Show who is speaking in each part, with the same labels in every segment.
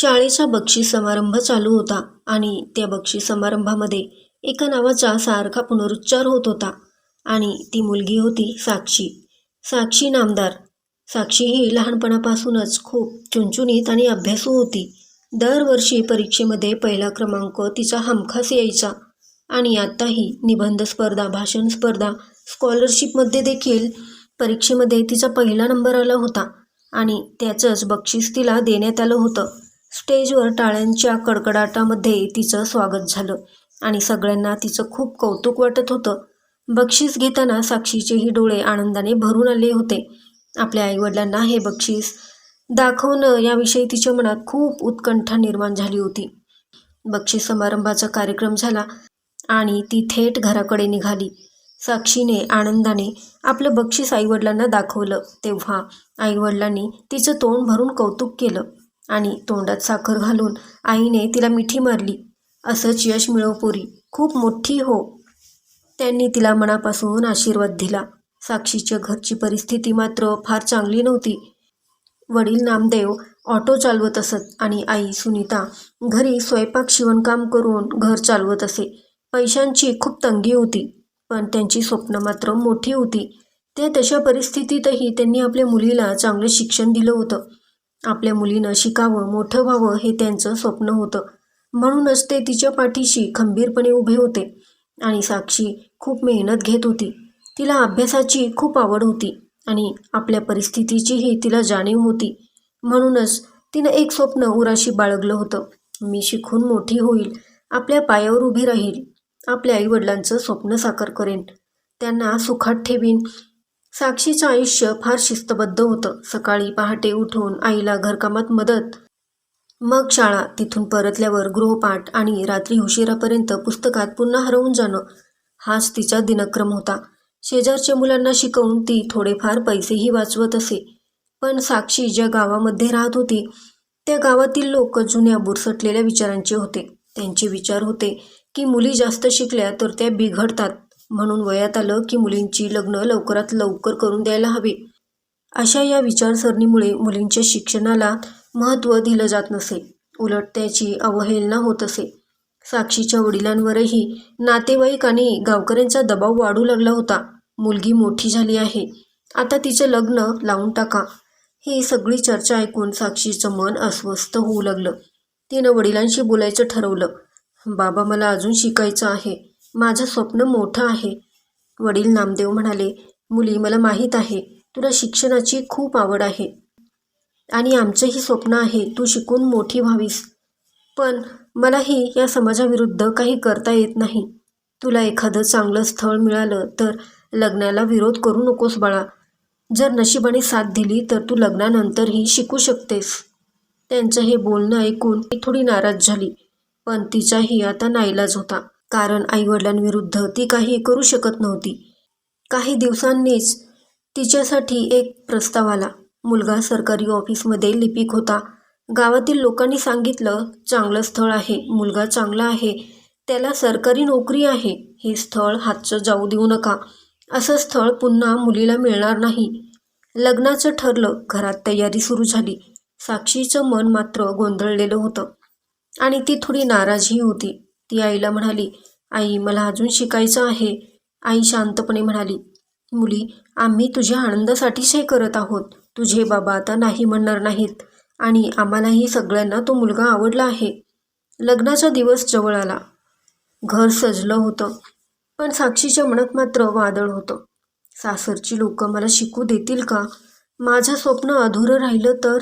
Speaker 1: शाळेचा बक्षीस समारंभ चालू होता आणि त्या बक्षीस समारंभामध्ये एका नावाचा सारखा पुनरुच्चार होत होता. आणि ती मुलगी होती साक्षी. साक्षी नामदार. साक्षी ही लहानपणापासूनच खूप चुनचुनीत आणि अभ्यासू होती. दरवर्षी परीक्षेमध्ये पहिला क्रमांक तिचा हमखास यायचा. आणि आत्ताही निबंध स्पर्धा भाषण स्पर्धा स्कॉलरशिपमध्ये देखील परीक्षेमध्ये तिचा पहिला नंबर आला होता आणि त्याचंच बक्षीस तिला देण्यात आलं होतं. स्टेजवर टाळ्यांच्या कडकडाटामध्ये तिचं स्वागत झालं आणि सगळ्यांना तिचं खूप कौतुक वाटत होतं. बक्षीस घेताना साक्षीचेही डोळे आनंदाने भरून आले होते. आपल्या आईवडिलांना हे बक्षीस दाखवणं याविषयी तिच्या मनात खूप उत्कंठा निर्माण झाली होती. बक्षीस समारंभाचा कार्यक्रम झाला आणि ती थेट घराकडे निघाली. साक्षीने आनंदाने आपलं बक्षीस आईवडिलांना दाखवलं. तेव्हा आईवडिलांनी तिचं तोंड भरून कौतुक केलं. आणि तोंडात साखर घालून आईने तिला मिठी मारली. असंच यश मिळव पोरी. खूप मोठी हो. त्यांनी तिला मनापासून आशीर्वाद दिला. साक्षीच्या घरची परिस्थिती मात्र फार चांगली नव्हती. वडील नामदेव ऑटो चालवत असत आणि आई सुनीता घरी स्वयंपाक शिवणकाम करून घर चालवत असे. पैशांची खूप तंगी होती पण त्यांची स्वप्न मात्र मोठी होती. त्या तशा परिस्थितीतही त्यांनी आपल्या मुलीला चांगलं शिक्षण दिलं होतं. आपल्या मुलीनं शिकावं मोठं व्हावं हे त्यांचं स्वप्न होतं. म्हणूनच ते तिच्या पाठीशी खंबीरपणे उभे होते आणि साक्षी खूप मेहनत घेत होती. तिला अभ्यासाची खूप आवड होती आणि आपल्या परिस्थितीचीही तिला जाणीव होती. म्हणूनच तिनं एक स्वप्न उराशी बाळगलं होतं. मी शिकून मोठी होईल आपल्या पायावर उभी राहील आपल्या आईवडिलांचं स्वप्न साकार करेन. त्यांना सुखात ठेवीन साक्षीचं आयुष्य फार शिस्तबद्ध होतं. सकाळी पहाटे उठून आईला घरकामात मदत. मग शाळा तिथून परतल्यावर गृहपाठ आणि रात्री उशिरापर्यंत पुस्तकात पुन्हा हरवून जाणं. हाच तिचा दिनक्रम होता. शेजारच्या मुलांना शिकवून ती थोडेफार पैसेही वाचवत असे. पण साक्षी ज्या गावामध्ये राहत होती त्या गावातील लोक जुन्या बुरसटलेल्या विचारांचे होते. त्यांचे विचार होते की मुली जास्त शिकल्या तर त्या बिघडतात. म्हणून वयात आलं की मुलींची लग्न लवकरात लवकर करून द्यायला हवी. अशा या विचारसरणीमुळे मुलींच्या शिक्षणाला महत्त्व दिलं जात नसे. उलट त्याची अवहेलना होत असे. साक्षीच्या वडिलांवरही नातेवाईक आणि गावकऱ्यांचा दबाव वाढू लागला होता. मुलगी मोठी झाली आहे. आता तिचं लग्न लावून टाका. ही सगळी चर्चा ऐकून साक्षीचं मन अस्वस्थ होऊ लागलं. तिनं वडिलांशी बोलायचं ठरवलं. बाबा मला अजून शिकायचं आहे. माझं स्वप्न मोठं आहे. वडील नामदेव म्हणाले मुली मला माहीत आहे तुला शिक्षणाची खूप आवड आहे. आणि आमचंही स्वप्न आहे तू शिकून मोठी व्हावीस. पण मलाही या समाजाविरुद्ध काही करता येत नाही. तुला एखादं चांगलं स्थळ मिळालं तर लग्नाला विरोध करू नकोस बाळा. जर नशिबाने साथ दिली तर तू लग्नानंतरही शिकू शकतेस. त्यांचं हे बोलणं ऐकून ती थोडी नाराज झाली पण तिचाही आता नाईलाज होता. कारण आईवडिलांविरुद्ध ती काही करू शकत नव्हती. काही दिवसांनीच तिच्यासाठी एक प्रस्ताव आला. मुलगा सरकारी ऑफिसमध्ये लिपिक होता. गावातील लोकांनी सांगितलं चांगलं स्थळ आहे मुलगा चांगला आहे त्याला सरकारी नोकरी आहे हे स्थळ हातचं जाऊ देऊ नका. असं स्थळ पुन्हा मुलीला मिळणार नाही. लग्नाचं ठरलं घरात तयारी सुरू झाली. साक्षीचं मन मात्र गोंधळलेलं होतं. आणि ती थोडी नाराजही होती. ती आईला म्हणाली आई मला अजून शिकायचं आहे. आई शांतपणे म्हणाली मुली आम्ही तुझ्या आनंदासाठीच हे करत आहोत. तुझे बाबा आता नाही म्हणणार नाहीत आणि आम्हालाही सगळ्यांना तो मुलगा आवडला आहे. लग्नाचा दिवस जवळ आला. घर सजलं होतं पण साक्षीच्या मनात मात्र वादळ होतं. सासरची लोक मला शिकू देतील का? माझं स्वप्न अधुरं राहिलं तर?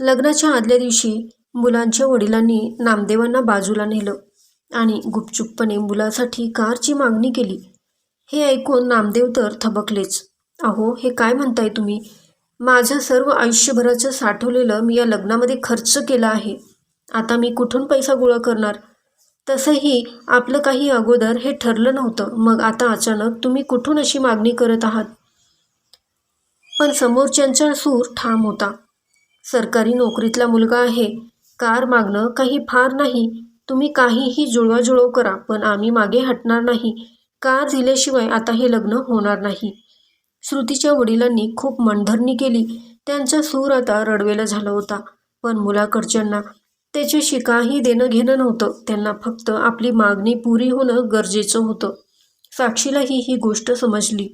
Speaker 1: लग्नाच्या आदल्या दिवशी मुलांच्या वडिलांनी नामदेवांना बाजूला नेलं. आणि गुपचूपपणे मुलासाठी कारची मागणी केली. हे ऐकून नामदेव तर थबकलेच. अहो हे काय म्हणताय तुम्ही? माझं सर्व आयुष्यभराचं साठवलेलं मी या लग्नामध्ये खर्च केला आहे. आता मी कुठून पैसा गोळा करणार? तसंही आपलं काही अगोदर हे ठरलं नव्हतं. मग आता अचानक तुम्ही कुठून अशी मागणी करत आहात? पण समोरच्यांचा सूर ठाम होता. सरकारी नोकरीतला मुलगा आहे. कार मागणं काही फार नाही. तुम्ही काहीही जुळवाजुळव करा पण आम्ही मागे हटणार नाही. कार दिल्याशिवाय आता हे लग्न होणार नाही? श्रुतीच्या वडिलांनी खूप मनधरणी केली. त्यांचा सूर आता रडवेला झाला होता. पण मुलाकडच्यांना त्याच्याशी काही देणं घेणं नव्हतं. त्यांना फक्त आपली मागणी पुरी होणं गरजेचं होतं. साक्षीलाही ही गोष्ट समजली.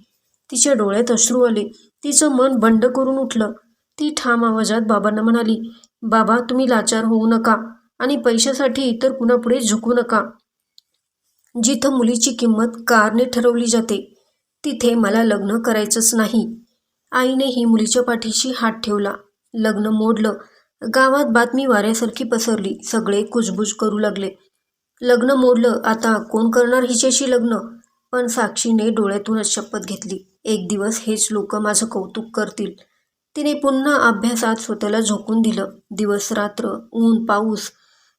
Speaker 1: तिच्या डोळ्यात अश्रू आले. तिचं मन बंड करून उठलं. ती ठाम आवाजात बाबांना म्हणाली बाबा तुम्ही लाचार होऊ नका. आणि पैशासाठी इतर कुणापुढे झुकू नका. जिथं मुलीची किंमत कारने ठरवली जाते तिथे मला लग्न करायचंच नाही. आईनेही मुलीच्या पाठीशी हात ठेवला. लग्न मोडलं. गावात बातमी वाऱ्यासारखी पसरली. सगळे कुजबुज करू लागले. लग्न मोडलं. आता कोण करणार हिच्याशी लग्न? पण साक्षीने डोळ्यातूनच शपथ घेतली. एक दिवस हेच लोक माझं कौतुक करतील. तिने पुन्हा अभ्यासात स्वतःला झोकून दिलं. दिवस रात्र ऊन पाऊस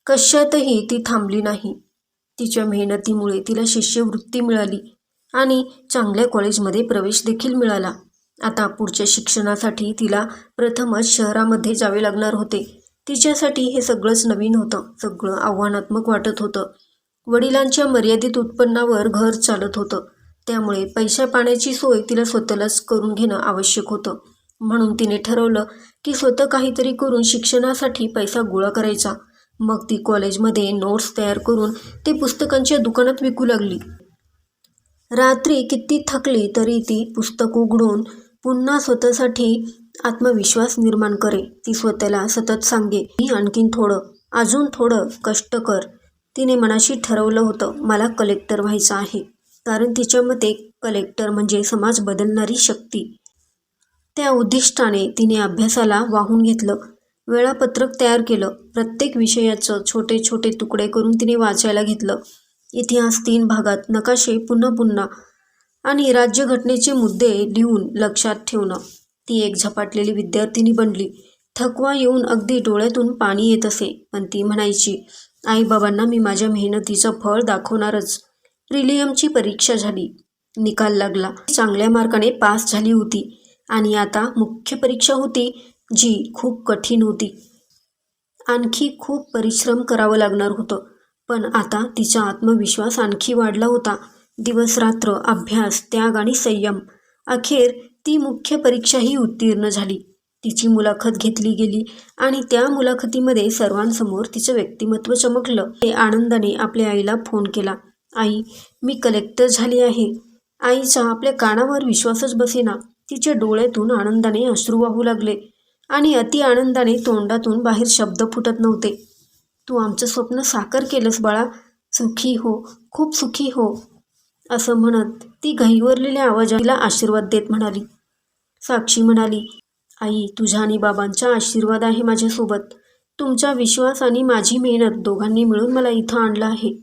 Speaker 1: कशातही ती थांबली नाही. तिच्या मेहनतीमुळे तिला शिष्यवृत्ती मिळाली आणि चांगल्या कॉलेजमध्ये प्रवेश देखील मिळाला. आता पुढच्या शिक्षणासाठी तिला प्रथमच शहरामध्ये जावे लागणार होते. तिच्यासाठी हे सगळंच नवीन होतं सगळं आव्हानात्मक वाटत होतं. वडिलांच्या मर्यादित उत्पन्नावर घर चालत होतं. त्यामुळे पैशा पाण्याची सोय तिला स्वतःलाच करून घेणं आवश्यक होतं. म्हणून तिने ठरवलं की स्वतः काहीतरी करून शिक्षणासाठी पैसा गोळा करायचा. मग ती कॉलेजमध्ये नोट्स तयार करून ते पुस्तकांच्या दुकानात विकू लागली. रात्री किती थकली तरी ती पुस्तक उघडून पुन्हा स्वतःसाठी आत्मविश्वास निर्माण करे. ती स्वतःला सतत सांगे मी आणखीन थोडं अजून थोडं कष्ट कर. तिने मनाशी ठरवलं होतं मला कलेक्टर व्हायचं आहे. कारण तिच्या मते कलेक्टर म्हणजे समाज बदलणारी शक्ती. त्या उद्दिष्टाने तिने अभ्यासाला वाहून घेतलं. वेळापत्रक तयार केलं. प्रत्येक विषयाचं छोटे छोटे तुकडे करून तिने वाचायला घेतलं. इतिहास तीन भागात नकाशे पुन्हा पुन्हा आणि राज्यघटनेचे मुद्दे लिहून लक्षात ठेवणं. ती एक झपाटलेली विद्यार्थिनी बनली. थकवा येऊन अगदी डोळ्यातून पाणी येत असे. पण ती म्हणायची आईबाबांना मी माझ्या मेहनतीचं फळ दाखवणारच. प्रिलियमची परीक्षा झाली. निकाल लागला. चांगल्या मार्काने पास झाली होती. आणि आता मुख्य परीक्षा होती. जी खूप कठीण होती. आणखी खूप परिश्रम करावं लागणार होतं. पण आता तिचा आत्मविश्वास आणखी वाढला होता. दिवसरात्र अभ्यास त्याग आणि संयम. अखेर ती मुख्य परीक्षाही उत्तीर्ण झाली. तिची मुलाखत घेतली गेली आणि त्या मुलाखतीमध्ये सर्वांसमोर तिचं व्यक्तिमत्व चमकलं. ते आनंदाने आपल्या आईला फोन केला. आई मी कलेक्टर झाली आहे. आईचा आपल्या कानावर विश्वासच बसेना. तिच्या डोळ्यातून आनंदाने अश्रू वाहू लागले. आणि अति आनंदाने तोंडातून बाहेर शब्द फुटत नव्हते. तू आमचं स्वप्न साकार केलंस बाळा. सुखी हो. खूप सुखी हो. असं म्हणत ती घाईवरलेल्या आवाजाला आशीर्वाद देत म्हणाली. साक्षी म्हणाली आई तुझ्या आणि बाबांचा आशीर्वाद आहे माझ्यासोबत. तुमचा विश्वास आणि माझी मेहनत दोघांनी मिळून मला इथं आणलं आहे.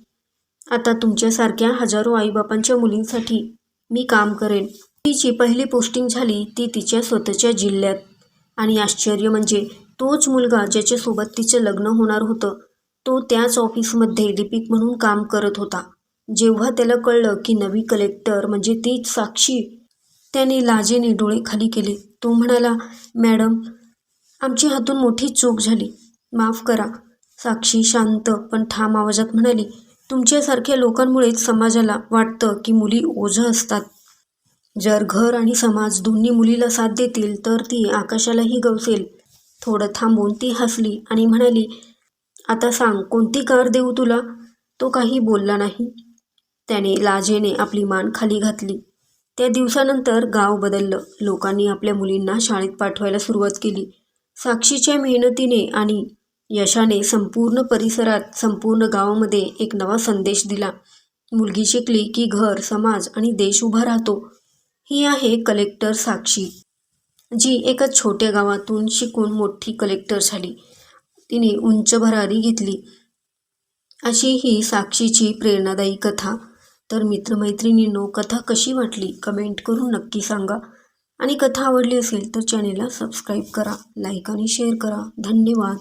Speaker 1: आता तुमच्यासारख्या हजारो आईबापांच्या मुलींसाठी मी काम करेन. तिची पहिली पोस्टिंग झाली ती तिच्या स्वतःच्या जिल्ह्यात. आणि आश्चर्य म्हणजे तोच मुलगा ज्याच्यासोबत तिचं लग्न होणार होतं तो त्याच ऑफिसमध्ये लिपिक म्हणून काम करत होता. जेव्हा त्याला कळलं की नवी कलेक्टर म्हणजे तीच साक्षी त्याने लाजेने डोळे खाली केले. तो म्हणाला मॅडम आमची हातून मोठी चूक झाली. माफ करा. साक्षी शांत पण ठाम आवाजात म्हणाली तुमच्यासारख्या लोकांमुळेच समाजाला वाटतं की मुली ओझं असतात. जर घर आणि समाज दोन्ही मुलीला साथ देतील तर ती आकाशालाही गवसेल. थोडं थांबून ती हसली आणि म्हणाली आता सांग कोणती कार देऊ तुला? तो काही बोलला नाही. त्याने लाजेने आपली मान खाली घातली. त्या दिवसानंतर गाव बदललं. लोकांनी आपल्या मुलींना शाळेत पाठवायला सुरुवात केली. साक्षीच्या मेहनतीने आणि यशाने संपूर्ण परिसरात संपूर्ण गावामध्ये एक नवा संदेश दिला. मुलगी शिकली की घर समाज आणि देश उभा राहतो. ही आहे कलेक्टर साक्षी जी एका छोट्या गावातून शिकून मोठी कलेक्टर झाली. तिने उंच भरारी घेतली. अशी ही साक्षीची प्रेरणादायी कथा. तर मित्रमैत्रिणींनो कथा कशी वाटली कमेंट करून नक्की सांगा. आणि कथा आवडली असेल तर चॅनेलला सबस्क्राईब करा लाईक आणि शेअर करा. धन्यवाद.